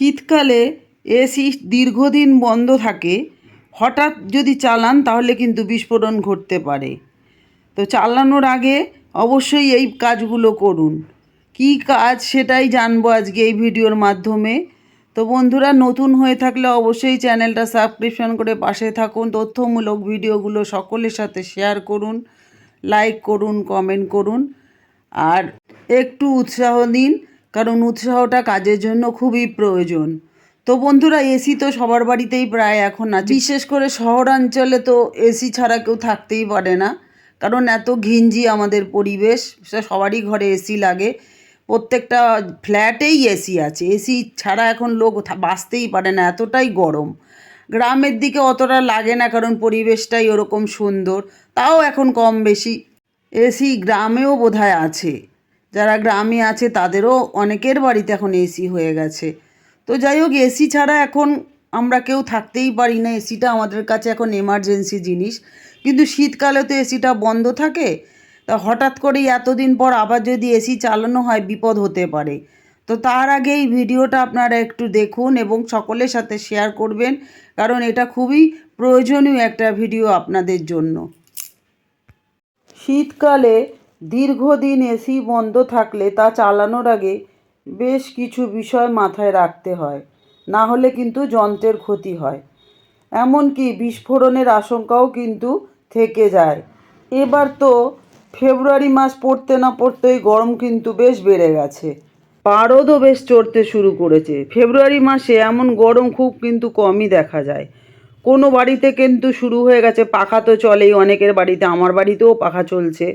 শীতকালে এসি দীর্ঘদিন বন্ধ থাকে, হঠাৎ যদি চালান তাহলে কিন্তু বিস্ফোরণ ঘটতে পারে। তো চালানোর আগে অবশ্যই এই কাজগুলো করুন। কী কাজ সেটাই জানব আজকে এই ভিডিওর মাধ্যমে। তো বন্ধুরা, নতুন হয়ে থাকলে অবশ্যই চ্যানেলটা সাবস্ক্রিপশন করে পাশে থাকুন। তথ্যমূলক ভিডিওগুলো সকলের সাথে শেয়ার করুন, লাইক করুন, কমেন্ট করুন। আর একটু উৎসাহ দিন। কারণ উৎসাহটা কাজের জন্য খুবই প্রয়োজন। তো বন্ধুরা এসি তো সবার বাড়িতেই প্রায় এখন আছে। বিশেষ করে শহরাঞ্চলে তো এসি ছাড়া কেউ থাকতেই পারে না। কারণ এত ঘিঞ্জি আমাদের পরিবেশ সবারই ঘরে এসি লাগে। প্রত্যেকটা ফ্ল্যাটেই এসি আছে। এসি ছাড়া এখন লোক বাঁচতেই পারে না, এতটাই গরম। গ্রামের দিকে অতটা লাগে না, কারণ পরিবেশটাই ওরকম সুন্দর। তাও এখন কম বেশি। এসি গ্রামেও বোধহয় আছে। যারা গ্রামে আছে তাদেরও অনেকের বাড়িতে এখন এসি হয়ে গেছে। তো যাই হোক এসি ছাড়া এখন আমরা কেউ থাকতেই পারি না। এসিটা আমাদের কাছে এখন এমার্জেন্সি জিনিস। কিন্তু শীতকালে তো এসিটা বন্ধ থাকে। তা হঠাৎ করেই এতদিন পর আবার যদি এসি চালানো হয়, বিপদ হতে পারে। তো তার আগে এই ভিডিওটা আপনারা একটু দেখুন এবং সকলের সাথে শেয়ার করবেন। কারণ এটা খুবই প্রয়োজনীয় একটা ভিডিও আপনাদের জন্য। শীতকালে দীর্ঘদিন এসি বন্ধ থাকলে তা চালানোর আগে বেশ কিছু বিষয় মাথায় রাখতে হয়, না হলে কিন্তু যন্ত্রের ক্ষতি হয়। এমনকি বিস্ফোরণের আশঙ্কাও কিন্তু থেকে যায়। এবার তো ফেব্রুয়ারি মাস পড়তে না পড়তেই গরম কিন্তু বেশ বেড়ে গেছে। পারদও বেশ চড়তে শুরু করেছে। ফেব্রুয়ারি মাসে এমন গরম খুব কিন্তু কমই দেখা যায়। কোনো বাড়িতে কিন্তু শুরু হয়ে গেছে, পাখা তো চলেই, অনেকের বাড়িতে, আমার বাড়িতেও পাখা চলছে।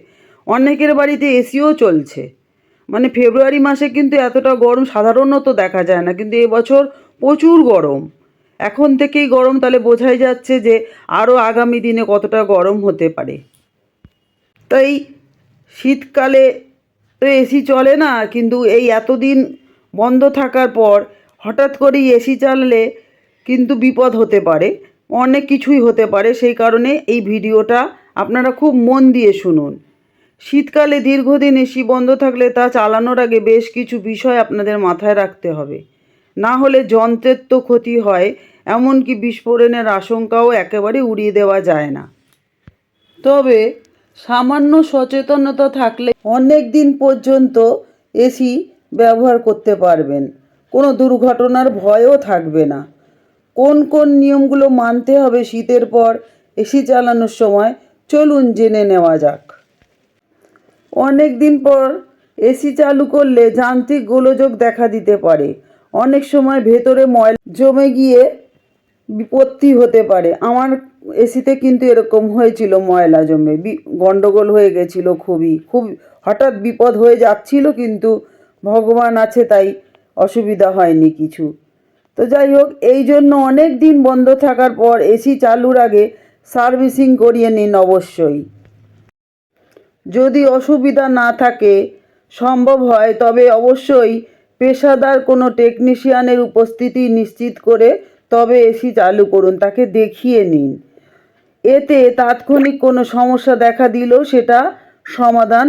অনেকের বাড়িতে এসিও চলছে। মানে ফেব্রুয়ারি মাসে কিন্তু এতটা গরম সাধারণত দেখা যায় না, কিন্তু এবছর প্রচুর গরম। এখন থেকেই গরম তাহলে বোঝাই যাচ্ছে যে আরও আগামী দিনে কতটা গরম হতে পারে। তাই শীতকালে তো এসি চলে না, কিন্তু এই এতদিন বন্ধ থাকার পর হঠাৎ করেই এসি চালালে কিন্তু বিপদ হতে পারে, অনেক কিছুই হতে পারে। সেই কারণে এই ভিডিওটা আপনারা খুব মন দিয়ে শুনুন। শীতকালে দীর্ঘদিন এসি বন্ধ থাকলে তা চালানোর আগে বেশ কিছু বিষয় আপনাদের মাথায় রাখতে হবে। না হলে যন্ত্রের তো ক্ষতি হয়, এমনকি বিস্ফোরণের আশঙ্কাও একেবারে উড়িয়ে দেওয়া যায় না। তবে সামান্য সচেতনতা থাকলে অনেক দিন পর্যন্ত এসি ব্যবহার করতে পারবেন। কোনো দুর্ঘটনার ভয়ও থাকবে না। কোন কোন নিয়মগুলো মানতে হবে শীতের পর এসি চালানোর সময় চলুন জেনে নেওয়া যাক। অনেক দিন পর এসি চালু করলে যান্ত্রিক গোলযোগ দেখা দিতে পারে। অনেক সময় ভেতরে ময়লা জমে গিয়ে বিপত্তি হতে পারে। আমার এসিতে কিন্তু এরকম হয়েছিল ময়লা জমে। বি, গন্ডগোল হয়ে গেছিল খুবই। খুব হঠাৎ বিপদ হয়ে যাচ্ছিল কিন্তু ভগবান আছে তাই অসুবিধা হয়নি কিছু। তো যাই হোক, এই জন্য অনেক দিন বন্ধ থাকার পর এসি চালুর আগে সার্ভিসিং করিয়ে নিন অবশ্যই। যদি অসুবিধা না থাকে, সম্ভব হয়, তবে অবশ্যই পেশাদার কোনো টেকনিশিয়ানের উপস্থিতি নিশ্চিত করে তবে এসি চালু করুন, তাকে দেখিয়ে নিন। এতে তাৎক্ষণিক কোনো সমস্যা দেখা দিলেও সেটা সমাধান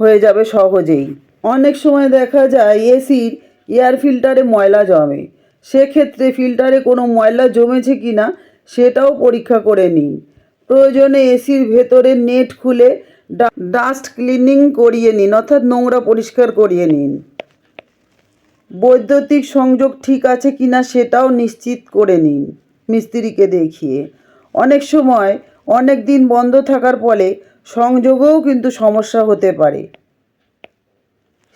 হয়ে যাবে সহজেই। অনেক সময় দেখা যায় এসির এয়ার ফিল্টারে ময়লা জমে। সেক্ষেত্রে ফিল্টারে কোনো ময়লা জমেছে কি না সেটাও পরীক্ষা করে নিন। প্রয়োজনে এসির ভেতরে নেট খুলে ডাস্ট ক্লিনিং করিয়ে নিন, অর্থাৎ নোংরা পরিষ্কার করিয়ে নিন। বৈদ্যুতিক সংযোগ ঠিক আছে কি না সেটাও নিশ্চিত করে নিন, মিস্ত্রিকে দেখিয়ে। অনেক সময় অনেক দিন বন্ধ থাকার ফলে সংযোগেও কিন্তু সমস্যা হতে পারে।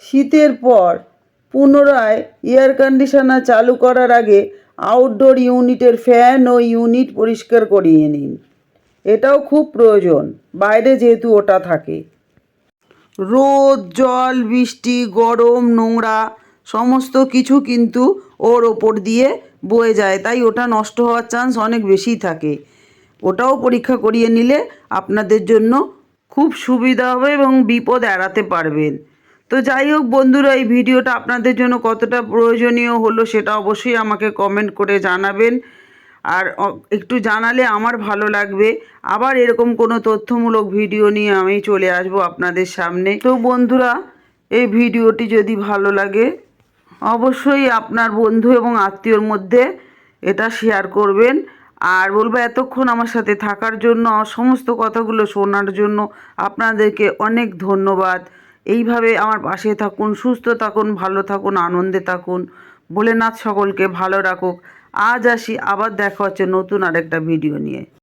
শীতের পর পুনরায় এয়ার কন্ডিশনার চালু করার আগে আউটডোর ইউনিটের ফ্যান ও ইউনিট পরিষ্কার করিয়ে নিন। এটাও খুব প্রয়োজন, বাইরে যেহেতু ওটা থাকে। রোদ, জল, বৃষ্টি, গরম, নোংরা, সমস্ত কিছু কিন্তু ওর ওপর দিয়ে বয়ে যায়, তাই ওটা নষ্ট হওয়ার চান্স অনেক বেশি থাকে। ওটাও পরীক্ষা করিয়ে নিলে আপনাদের জন্য খুব সুবিধা হবে এবং বিপদ এড়াতে পারবেন। তো যাই হোক বন্ধুরা, এই ভিডিওটা আপনাদের জন্য কতটা প্রয়োজনীয় হলো সেটা অবশ্যই আমাকে কমেন্ট করে জানাবেন। আর একটু জানালে আমার ভালো লাগবে। আবার এরকম কোনো তথ্যমূলক ভিডিও নিয়ে আমি চলে আসব আপনাদের সামনে। তো বন্ধুরা, এই ভিডিওটি যদি ভালো লাগে, অবশ্যই আপনার বন্ধু এবং আত্মীয়র মধ্যে এটা শেয়ার করবেন। আর বলব, এতক্ষণ আমার সাথে থাকার জন্য, সমস্ত কথাগুলো শোনার জন্য আপনাদেরকে অনেক ধন্যবাদ। এইভাবে আমার পাশে থাকুন, সুস্থ থাকুন, ভালো থাকুন, আনন্দে থাকুন। ভোলেনাথ সকলকে ভালো রাখুক। আজ আসি আবার দেখা হচ্ছে নতুন আরেকটা ভিডিও নিয়ে।